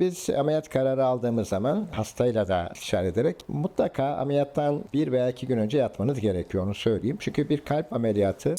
Biz ameliyat kararı aldığımız zaman hastayla da istişare ederek mutlaka ameliyattan bir veya iki gün önce yatmanız gerekiyor onu söyleyeyim. Çünkü bir kalp ameliyatı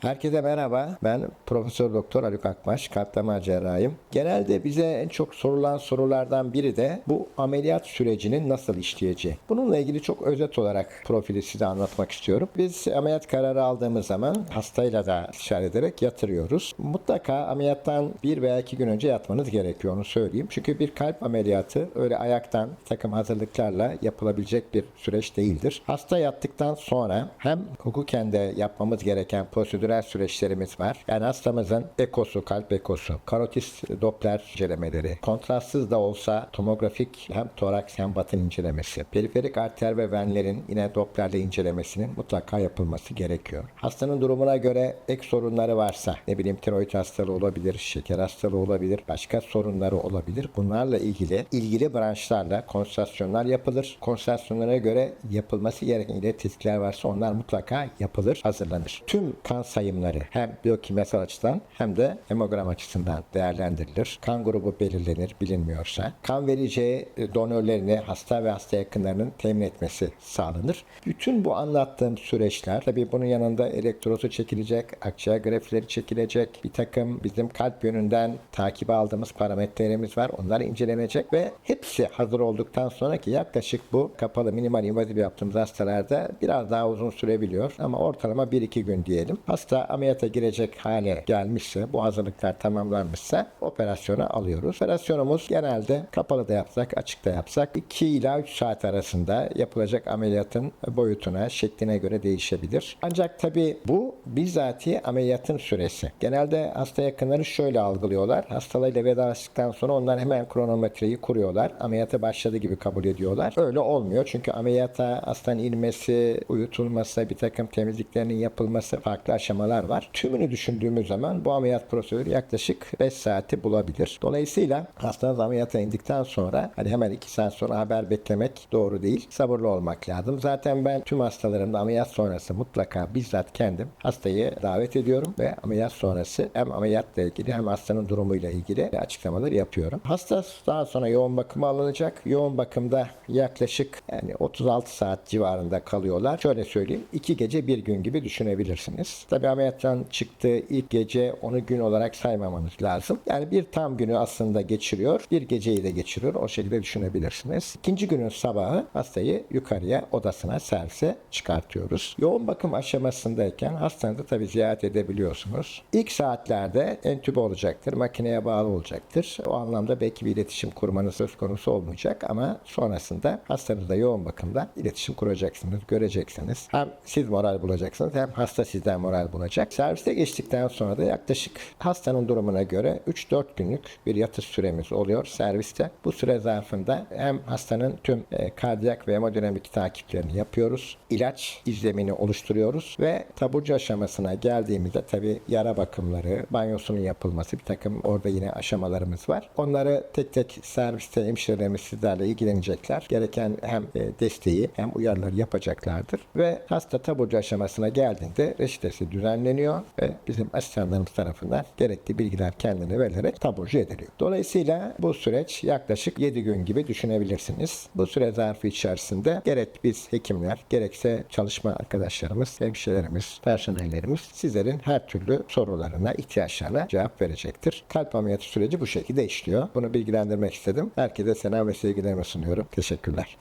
Herkese merhaba. Ben Profesör Doktor Haluk Akbaş, kalp damar cerrahiyim. Genelde bize en çok sorulan sorulardan biri de bu ameliyat sürecinin nasıl işleyeceği. Bununla ilgili çok özet olarak profili size anlatmak istiyorum. Biz ameliyat kararı aldığımız zaman hastayla da istişare ederek yatırıyoruz. Mutlaka ameliyattan bir veya iki gün önce yatmanız gerekiyor onu söyleyeyim. Çünkü bir kalp ameliyatı öyle ayaktan takım hazırlıklarla yapılabilecek bir süreç değildir. Hasta yattıktan sonra hem hukuken de yapmamız gereken prosedürel süreçlerimiz var. Yani hastamızın ekosu, kalp ekosu, karotis doppler incelemeleri, kontrastsız da olsa tomografik hem toraks hem batın incelemesi, periferik arter ve venlerin yine dopplerle incelemesinin mutlaka yapılması gerekiyor. Hastanın durumuna göre ek sorunları varsa, ne bileyim tiroid hastalığı olabilir, şeker hastalığı olabilir, başka sorunları olabilir. Bunlarla ilgili ilgili branşlarla konsültasyonlar yapılır. Konsültasyonlara göre yapılması gereken iletişimler varsa onlar mutlaka yapılır, hazırlanır. Tüm kan sayımları hem biyokimyasal açıdan hem de hemogram açısından değerlendirilir. Kan grubu belirlenir bilinmiyorsa. Kan vereceği e, donörlerini hasta ve hasta yakınlarının temin etmesi sağlanır. Bütün bu anlattığım süreçler tabii bunun yanında elektrosu çekilecek, akciğer grafleri çekilecek, bir takım bizim kalp yönünden takibe aldığımız parametrelerimiz var. Onlar incelenecek ve hepsi hazır olduktan sonra ki yaklaşık bu kapalı minimal invazif yaptığımız hastalarda biraz daha uzun sürebiliyor ama ortalama 1-2 gün diyelim. Hasta ameliyata girecek hale gelmişse, bu hazırlıklar tamamlanmışsa operasyona alıyoruz. Operasyonumuz genelde kapalı da yapsak, açık da yapsak 2 ila 3 saat arasında yapılacak ameliyatın boyutuna, şekline göre değişebilir. Ancak tabi bu bizzati ameliyatın süresi. Genelde hasta yakınları şöyle algılıyorlar. Hastalarıyla vedalaştıktan sonra onlar hemen kronometreyi kuruyorlar. Ameliyata başladı gibi kabul ediyorlar. Öyle olmuyor. Çünkü ameliyata hastanın inmesi, uyutulması, bir takım temizliklerinin yapılması farklı aşamalar var. Tümünü düşündüğümüz zaman bu ameliyat prosedürü yaklaşık 5 saati bulabilir. Dolayısıyla hastanız ameliyata indikten sonra hani hemen 2 saat sonra haber beklemek doğru değil. Sabırlı olmak lazım. Zaten ben tüm hastalarımda ameliyat sonrası mutlaka bizzat kendim hastayı davet ediyorum ve ameliyat sonrası hem ameliyatla ilgili hem hastanın durumuyla ilgili açıklamalar yapıyorum. Hasta daha sonra yoğun bakıma alınacak. Yoğun bakımda yaklaşık yani 36 saat civarında kalıyorlar. Şöyle söyleyeyim 2 gece bir gün gibi düşünebilirsiniz. Tabi ameliyattan çıktığı ilk gece onu gün olarak saymamanız lazım. Yani bir tam günü aslında geçiriyor. Bir geceyi de geçiriyor. O şekilde düşünebilirsiniz. İkinci günün sabahı hastayı yukarıya odasına servise çıkartıyoruz. Yoğun bakım aşamasındayken hastanızı tabi ziyaret edebiliyorsunuz. İlk saatlerde entübe olacaktır. Makineye bağlı olacaktır. O anlamda belki bir iletişim kurmanız söz konusu olmayacak ama sonrasında hastanızla yoğun bakımda iletişim kuracaksınız, göreceksiniz. Hem siz moral bulacaksınız hem hasta sizden moral bulacak. Serviste geçtikten sonra da yaklaşık hastanın durumuna göre 3-4 günlük bir yatış süremiz oluyor serviste. Bu süre zarfında hem hastanın tüm e, kardiyak ve hemodinamik takiplerini yapıyoruz. İlaç izlemini oluşturuyoruz ve taburcu aşamasına geldiğimizde tabi yara bakımları, banyosunun yapılması bir takım orada yine aşamalarımız var. Onları tek tek serviste hemşirelerimiz sizlerle ilgilenecekler. Gereken hem e, desteği hem uyarıları yapacaklardır. Ve hasta taburcu aşamasına geldiğinde reçetesi düzenleniyor ve bizim asistanlarımız tarafından gerekli bilgiler kendine verilerek taburcu ediliyor. Dolayısıyla bu süreç yaklaşık 7 gün gibi düşünebilirsiniz. Bu süre zarfı içerisinde gerek biz hekimler gerekse çalışma arkadaşlarımız, hemşirelerimiz, personellerimiz sizlerin her türlü sorularına, ihtiyaçlarına cevap verecektir. Kalp ameliyatı süreci bu şekilde işliyor. Bunu bilgilendirmek istedim. Herkese selam ve sevgilerimi sunuyorum. Teşekkürler.